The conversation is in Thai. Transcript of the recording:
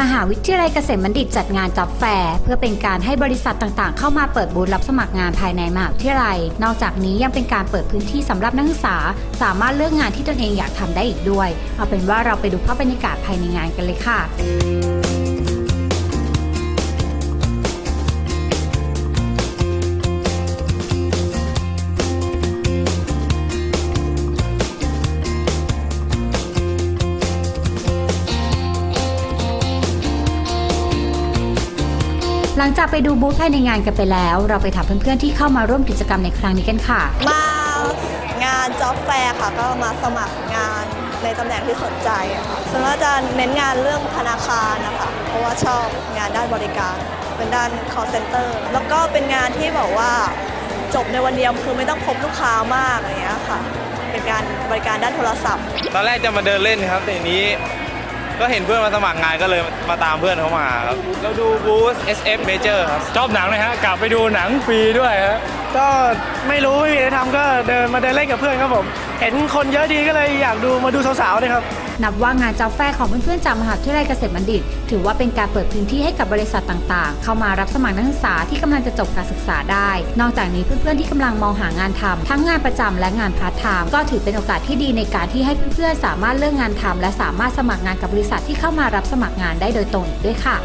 มหาวิทยาลัยเกษมบัณฑิตจัดงานจ็อบแฟร์เพื่อเป็นการให้บริษัทต่างๆ เข้ามาเปิดบูธรับสมัครงานภายในมหาวิทยาลัย นอกจากนี้ยังเป็นการเปิดพื้นที่สำหรับนักศึกษา สามารถเลือกงานที่ตนเองอยากทำได้อีกด้วย เอาเป็นว่าเราไปดูภาพบรรยากาศภายในงานกันเลยค่ะ หลังจากไปดูบูธภายในงานกันไปแล้ว เราไปถามเพื่อนๆที่เข้ามาร่วมกิจกรรมในครั้งนี้กันค่ะ มางานจ็อบแฟร์ค่ะ ก็มาสมัครงานในตำแหน่งที่สนใจอะค่ะส่วนมากจะเน้นงานเรื่องธนาคารนะคะ เพราะว่าชอบงานด้านบริการ เป็นด้าน call center แล้วก็เป็นงานที่แบบว่าจบในวันเดียวคือไม่ต้องพบลูกค้ามากอะไรอย่างเงี้ยค่ะ เป็นการบริการด้านโทรศัพท์ ตอนแรกจะมาเดินเล่นครับแต่ทีนี้ ก็เห็นเพื่อนมาสมัครงานก็เลยมาตามเพื่อนเขามาครับเราดูบูธ SF Major ครับชอบหนังเลยฮะกลับไปดูหนังฟรีด้วยฮะก็ไม่รู้ไม่มีอะไรทำก็เดินมาเดินเล่นกับเพื่อนครับผม เห็นคนเยอะดีก็เลยอยากดูมาดูสาวๆเลยครับ นับว่างานจ็อบแฟร์ของเพื่อนๆจากมหาวิทยาลัยเกษตรบัณฑิต ถือว่าเป็นการเปิดพื้นที่ให้กับบริษัทต่างๆ เข้ามารับสมัครนักศึกษาที่กำลังจะจบการศึกษาได้ นอกจากนี้เพื่อนๆที่กำลังมองหางานทำทั้งงานประจำและงานพาร์ทไทม์ก็ถือเป็นโอกาสที่ดีในการที่ให้เพื่อนๆสามารถเลือกงานทำและสามารถสมัครงานกับบริษัทที่เข้ามารับสมัครงานได้โดยตรงอีกด้วยค่ะ